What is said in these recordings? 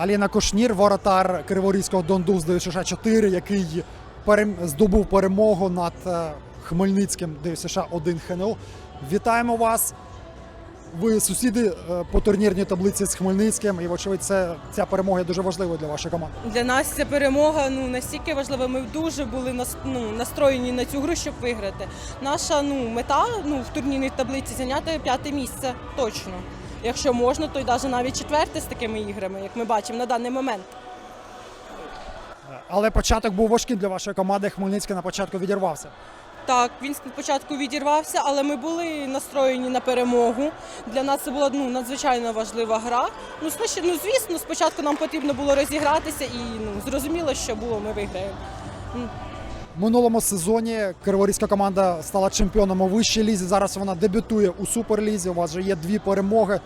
Аліна Кошнір, воротар Криворізького Дондуз ДЮСШ 4, який здобув перемогу над е, Хмельницьким ДЮСШ 1 ХНО. Вітаємо вас. Ви сусіди е, по турнірній таблиці з Хмельницьким, і, вочевидь, це, ця перемога дуже важливою для вашої команди. Для нас ця перемога ну настільки важлива. Ми дуже були ну, настроєні на цю гру, щоб виграти. Наша ну мета ну в турнірній таблиці зайняти п'яте місце точно. Якщо можна, то й навіть четверте з такими іграми, як ми бачимо на даний момент. Але початок був важким для вашої команди. Хмельницький на початку відірвався. Так, він спочатку відірвався, але ми були настроєні на перемогу. Для нас це була ну, надзвичайно важлива гра. Ну, ну, звісно, спочатку нам потрібно було розігратися і ну, зрозуміло, що було, ми виграємо. Минулому сезоні криворізька команда стала чемпіоном у вищій лізі. Зараз вона дебютує у суперлізі. У вас вже є дві перемоги.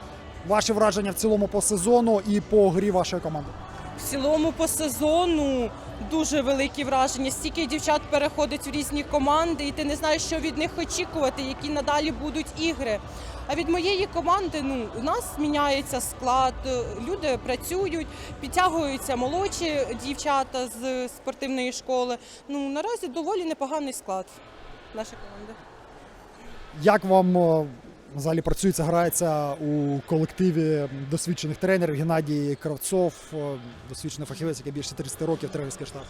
Ваші враження в цілому по сезону і по грі вашої команди. В цілому по сезону дуже великі враження. Стільки дівчат переходить в різні команди, і ти не знаєш, що від них очікувати, які надалі будуть ігри. А від моєї команди ну у нас міняється склад, е, люди працюють, підтягуються молодші дівчата з спортивної школи. Ну наразі доволі непоганий склад нашої команди. Як вам е, взагалі працюється, грається у колективі досвідчених тренерів Геннадій Кравцов, е, досвідчений фахівець, який більше 30 років тренерський штат.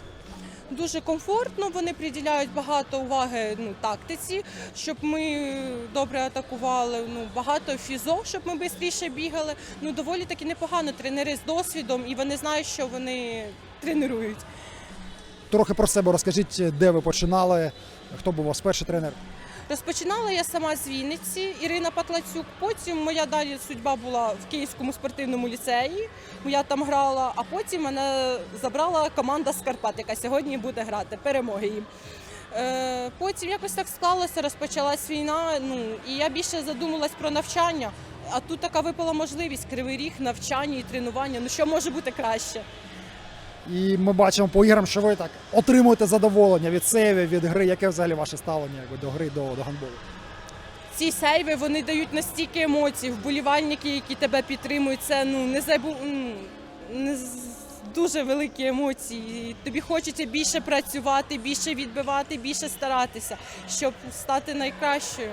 Дуже комфортно. Вони приділяють багато уваги ну, тактиці, щоб ми добре атакували. Ну багато фізо, щоб ми швидше бігали. Ну доволі таки непогано. Тренери з досвідом, і вони знають, що вони тренують. Трохи про себе розкажіть, де ви починали, хто був у вас перший тренер. Розпочинала я сама з Вінниці, Ірина Патлацюк. Потім моя далі судьба була в Київському спортивному ліцеї. Я там грала, а потім мене забрала команда з Карпат, яка сьогодні буде грати. Перемоги їм. Е, Потім якось так склалося, розпочалась війна. Ну і я більше задумалась про навчання. А тут така випала можливість кривий ріг, навчання і тренування. Ну що може бути краще? І ми бачимо по іграм, що ви так отримуєте задоволення від сейвів, від гри. Яке взагалі ваше ставлення якби, до гри, до, до гандболу? ці сейви вони дають настільки емоцій. Вболівальники, які тебе підтримують, це ну не забу... не дуже великі емоції. Тобі хочеться більше працювати, більше відбивати, більше старатися, щоб стати найкращою.